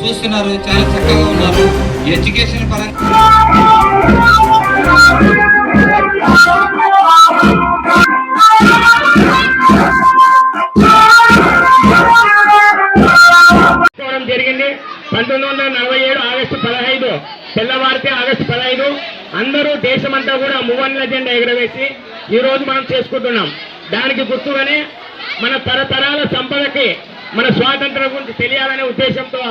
చూస్తున్నారు చాలా చక్కగా ఉన్నారు. ఎడ్యుకేషన్ పరంగా జరిగింది. పంతొమ్మిది వందల నలభై ఏడు ఆగస్టు పదహైదు తెల్లవారితే ఆగస్టు పదహైదు. అందరూ దేశమంతా కూడా మువన్ల జెండా ఎగరవేసి ఈ రోజు మనం చేసుకుంటున్నాం. దానికి గుర్తుగానే మన తరతరాల సంపదకి మన స్వాతంత్రం గురించి తెలియాలనే ఉద్దేశంతో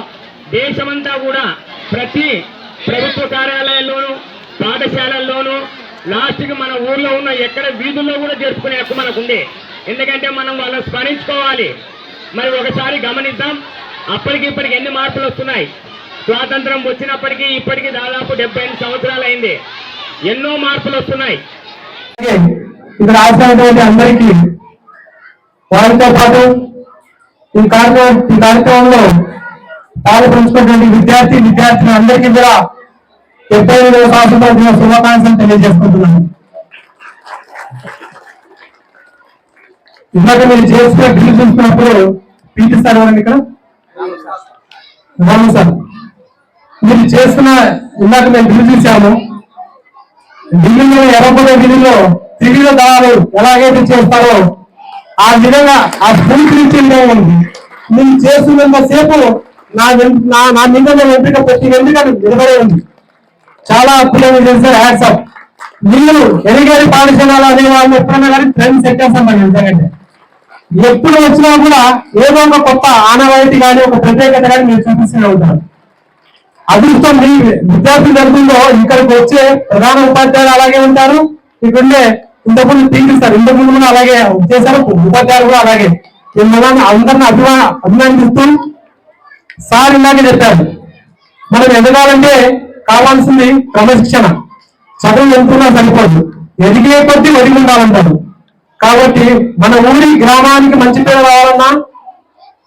దేశమంతా కూడా ప్రతి ప్రభుత్వ కార్యాలయాల్లోనూ పాఠశాలల్లోనూ లాస్ట్కి మన ఊర్లో ఉన్న ఎక్కడ వీధుల్లో కూడా జరుపుకునే హక్కు మనకు ఉంది ఎందుకంటే మనం వాళ్ళని స్మరించుకోవాలి. మరి ఒకసారి గమనిద్దాం అప్పటికి ఇప్పటికి ఎన్ని మార్పులు వస్తున్నాయి. స్వాతంత్రం వచ్చినప్పటికీ ఇప్పటికి దాదాపు డెబ్బై ఎనిమిది సంవత్సరాలు అయింది ఎన్నో మార్పులు వస్తున్నాయి. ఇక్కడ అందరికీ వారితో పాటు ఈ కార్యక్రమం ఈ కార్యక్రమంలో పాల్పంచుకున్నటువంటి విద్యార్థి విద్యార్థిని అందరికీ కూడా డెబ్బై ఎనిమిదవ శుభాకాంక్షలు తెలియజేసుకుంటున్నాను. ఇందాక మీరు చేసుకున్న డ్రిల్ చూసినప్పుడు పీటీ సార్ ఎవరండి ఇక్కడ? రాము సార్. మీరు చేస్తున్న ఇందాక మేము డ్రిల్ చూసాము ఢిల్లీలో ఎర్రపడ ఢిల్లీలో త్రివిధ దళాలు ఎలాగైతే చేస్తారో ఆ విధంగా ఆ స్ఫూర్తించిందే ఉంది. మేము చేస్తున్నంత సేపు నా నా నా మీద ఉన్న ఎంపిక ప్రతి ఎంపిక నిలబడే ఉంది చాలా అప్పులు చేస్తారు హ్యాట్స్ హ్యాట్సప్ మీరు ఎరిగారి పాఠశాల అనే వాళ్ళు ఎప్పుడైనా కానీ ట్రెండ్ సెట్ చేస్తాం ఎందుకంటే. ఎప్పుడు వచ్చినా కూడా ఏదో ఒక కొత్త ఆనవాయితీ కానీ ఒక ప్రత్యేకత కానీ మీరు చూపిస్తూనే ఉంటారు. అదృష్టం మీ విద్యార్థి గర్భంలో ఇక్కడికి వచ్చే ప్రధాన ఉపాధ్యాయులు అలాగే ఉంటారు. ఇక్కడే ఇంతకుముందు టీచర్ ఇంతకుముందు కూడా అలాగే చేశారు. ఉపాధ్యాయులు కూడా అలాగే. అందరిని అభిమా అభినందిస్తూ సార్ ఇందాక చెప్పారు. మనం ఎదగాలంటే కావాల్సింది క్రమశిక్షణ. చదువు ఎంతున్నా సరిపోదు. ఎదిగే కొద్దీ ఒదిగి ఉండాలంటారు. కాబట్టి మన ఊరి గ్రామానికి మంచి పేరు రావాలన్నా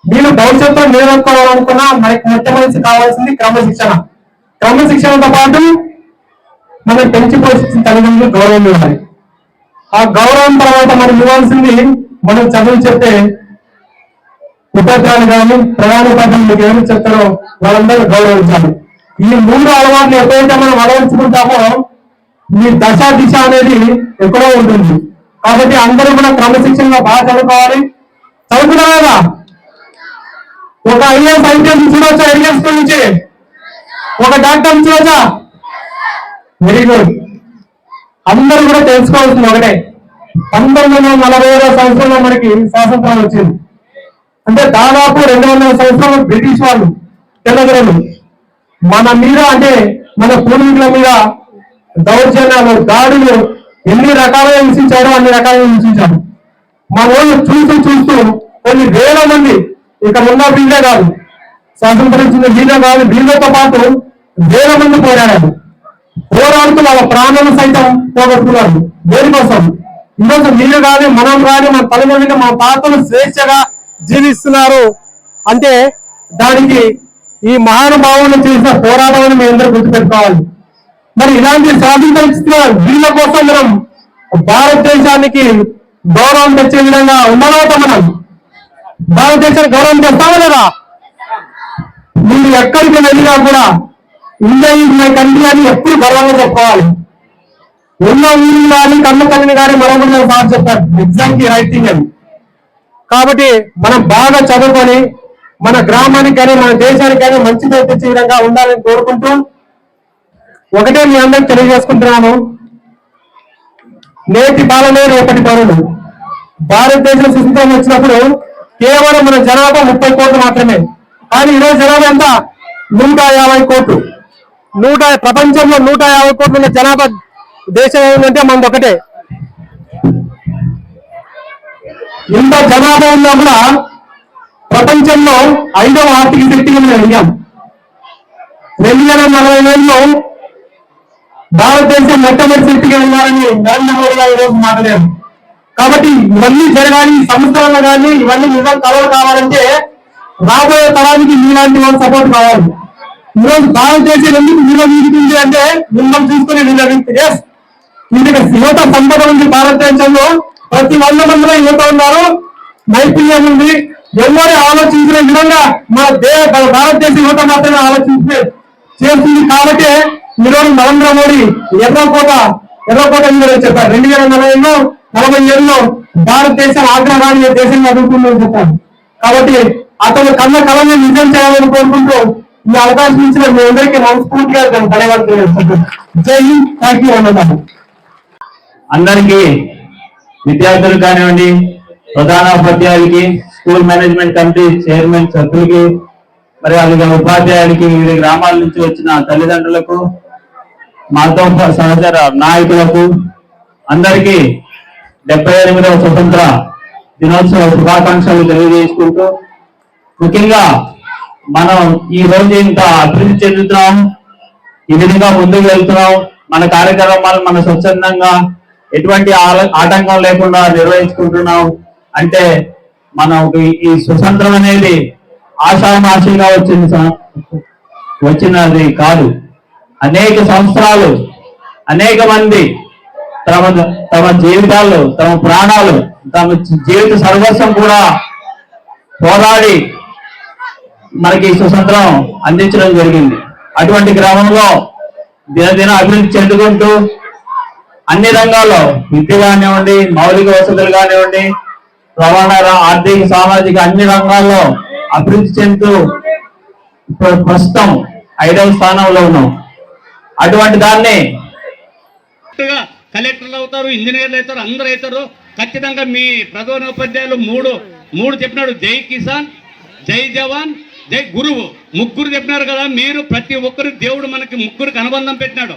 మీరు భవిష్యత్తులో నిలదొక్కోవాలనుకున్నా మనకి మొట్టమొదటి కావాల్సింది క్రమశిక్షణ. క్రమశిక్షణతో పాటు మనం పెంచి పోషించిన తల్లిదండ్రులు గౌరవం ఇవ్వాలి ఆ గౌరవం తర్వాత మనం ఇవ్వాల్సింది మనం చదువు చెప్పే ఉపాధ్యాయులు కానీ ప్రధాన ఉపాధ్యాయులు మీకు ఏమి చెప్తారో వాళ్ళందరూ గౌరవించాలి. ఈ మూడు అలవాట్లు ఎప్పుడైతే మనం అలవర్చుకుంటామో మీ దశ దిశ అనేది ఎక్కడో ఉంటుంది. కాబట్టి అందరూ కూడా క్రమశిక్షణగా బాగా చదువుకోవాలి. చదువుకున్నారా ఒక ఐఏఎస్ ఐపీఎస్ చూడొచ్చా? ఐఏఎస్ నుంచి? ఒక డాక్టర్ చూడొచ్చా? Very good. అందరూ కూడా తెలుసుకోవాల్సింది ఒకటే. పంతొమ్మిది వందల నలభై ఏడవ సంవత్సరంలో మనకి స్వాతంత్రం వచ్చింది. అంటే దాదాపు రెండు వందల సంవత్సరాలు బ్రిటిష్ వాళ్ళు తెల్లగరలు మన మీద అంటే మన పూర్వీకుల మీద దౌర్జన్యాలు దాడులు ఎన్ని రకాలుగా హింసించారో అన్ని రకాలుగా హింసించారు. మన వాళ్ళు చూస్తూ చూస్తూ కొన్ని వేల మంది ఇక్కడ ఉన్న వీళ్ళే కాదు స్వాతంత్రించిన వీళ్ళే కాదు వీళ్ళతో పాటు వేల మంది పోరాడారు. పోరాడుతూ వాళ్ళ ప్రాణాలు సైతం పోగొట్టుకున్నారు. దేనికోసం ఈరోజు మీరు కానీ మనం కానీ మన తల్లిదండ్రులు మన తాతలు స్వేచ్ఛగా జీవిస్తున్నారు. అంటే దానికి ఈ మహానుభావులు చేసిన పోరాటం అని మేము అందరూ గుర్తుపెట్టుకోవాలి. మరి ఇలాంటి సాధించిన వీళ్ళ కోసం మనం భారతదేశానికి గౌరవం తెచ్చే విధంగా ఉండవత మనం భారతదేశానికి గౌరవం తెస్తామా లేదా? మీరు ఎక్కడికి వెళ్ళినా కూడా ఇండియా ఈజ్ మై కంట్రీ అని ఎప్పుడు గర్వంగా చెప్పుకోవాలి. ఉన్న ఊరు కానీ కన్ను తల్లిని కానీ మనం సార్ చెప్పారు. ఎగ్జామ్ రైటింగ్ అని. కాబట్టి మనం బాగా చదువుకొని మన గ్రామానికి కానీ మన దేశానికి కానీ మంచి తెచ్చే విధంగా ఉండాలని కోరుకుంటూ ఒకటే మీ అందరికి తెలియజేసుకుంటున్నాను. నేటి పాలనే రేపటి పనులు. భారతదేశం సుస్థితం వచ్చినప్పుడు కేవలం మన జనాభా ముప్పై కోట్లు మాత్రమే. కానీ ఈరోజు జనాభా ఎంత? నూట యాభై కోట్లు. నూట ప్రపంచంలో నూట యాభై కోట్ల జనాభా దేశం ఏంటంటే మనది ఒకటే. ఇంత జనాభా ఉన్నా కూడా ప్రపంచంలో ఐదవ ఆర్థిక శక్తిగా మేము అయ్యాం రెండు వేల నలభై వేలలో భారతదేశం మొట్టమొదటి శక్తిగా ఉన్నారని నరేంద్ర మోడీ గారు ఈరోజు మాట్లాడారు. కాబట్టి ఇవన్నీ జరగాలి సంస్థలను కానీ ఇవన్నీ నిజం కలవలు కావాలంటే రాబోయే తరానికి మీలాంటి వాళ్ళు సపోర్ట్ కావాలి. ఈరోజు భారతదేశం ఎందుకు నిలబడుతుంది అంటే మిమ్మల్ని చూసుకుని నిలబడుతుంది ఎస్ ఇందుకు యువత సంపద ఉంది భారతదేశంలో. ప్రతి వంద మందిలో యువత ఉన్నారు. నైపుణ్యం ఉంది. ఎవరు ఆలోచించిన విధంగా మన దే భారతదేశ యువత మాత్రమే ఆలోచించే చేస్తుంది. కాబట్టి ఈరోజు నరేంద్ర మోడీ ఎర్రకోట ఎర్రకోట మీద చెప్పారు. రెండు వేల నలభైలో నలభై ఏళ్ళలో భారతదేశం ఆగ్రహాన్ని దేశంగా అడుగుతుందని చెప్పారు. కాబట్టి అతను కన్న కళని నిజం చేయాలని కోరుకుంటూ ఈ అవకాశం ఇచ్చిన మీ అందరికీ మనస్ఫూర్తిగా ధన్యవాదాలు జై హింద్. థ్యాంక్ యూ అన్నదాన్ని అందరికీ విద్యార్థులకు కానివ్వండి ప్రధాన ఉపాధ్యాయులకి స్కూల్ మేనేజ్మెంట్ కమిటీ చైర్మన్ సభ్యులకి మరి అలాగే ఉపాధ్యాయులకి వివిధ గ్రామాల నుంచి వచ్చిన తల్లిదండ్రులకు మాతో సహచర నాయకులకు అందరికీ డెబ్బై ఎనిమిదవ స్వతంత్ర దినోత్సవ శుభాకాంక్షలు తెలియజేసుకుంటూ ముఖ్యంగా మనం ఈ రోజు ఇంత అభివృద్ధి చెందుతున్నాం ఈ విధంగా ముందుకు వెళ్తున్నాం మన కార్యక్రమాలు మన స్వచ్ఛందంగా ఎటువంటి ఆల- ఆటంకం లేకుండా నిర్వహించుకుంటున్నాం. అంటే మనం ఈ- స్వతంత్రం అనేది ఆషామాషిగా వచ్చింది వచ్చినది కాదు. అనేక సంవత్సరాలు అనేక మంది తమ తమ జీవితాలు తమ ప్రాణాలు తమ జీవిత సర్వస్వం కూడా పోరాడి మనకి స్వతంత్రం అందించడం జరిగింది. అటువంటి గ్రామంలో దినదిన అభివృద్ధి చెందుకుంటూ అన్ని రంగాల్లో విద్య కానివ్వండి మౌలిక వసతులు కానివ్వండి రవాణా ఆర్థిక సామాజిక అన్ని రంగాల్లో అభివృద్ధి చెందుతూ ప్రస్తుతం ఐదవ స్థానంలో ఉన్నాం. అటువంటి దాన్ని కలెక్టర్లు అవుతారు ఇంజనీర్లు అవుతారు అందరూ అవుతారు. ఖచ్చితంగా మీ ప్రధానోపాధ్యాయులు మూడు మూడు చెప్పినాడు జై కిసాన్ జై జవాన్ జై గురువు. ముగ్గురు చెప్పినారు కదా మీరు ప్రతి ఒక్కరు దేవుడు మనకి ముగ్గురికి అనుబంధం పెట్టినాడు.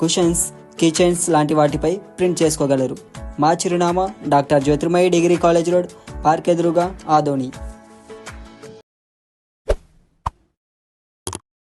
cushions keychains లాంటి వాటిపై ప్రింట్ చేసుకోగలరు. మా చిరునామా doctor Jyothirmayi degree college road park ఎదురుగా ఆదోని.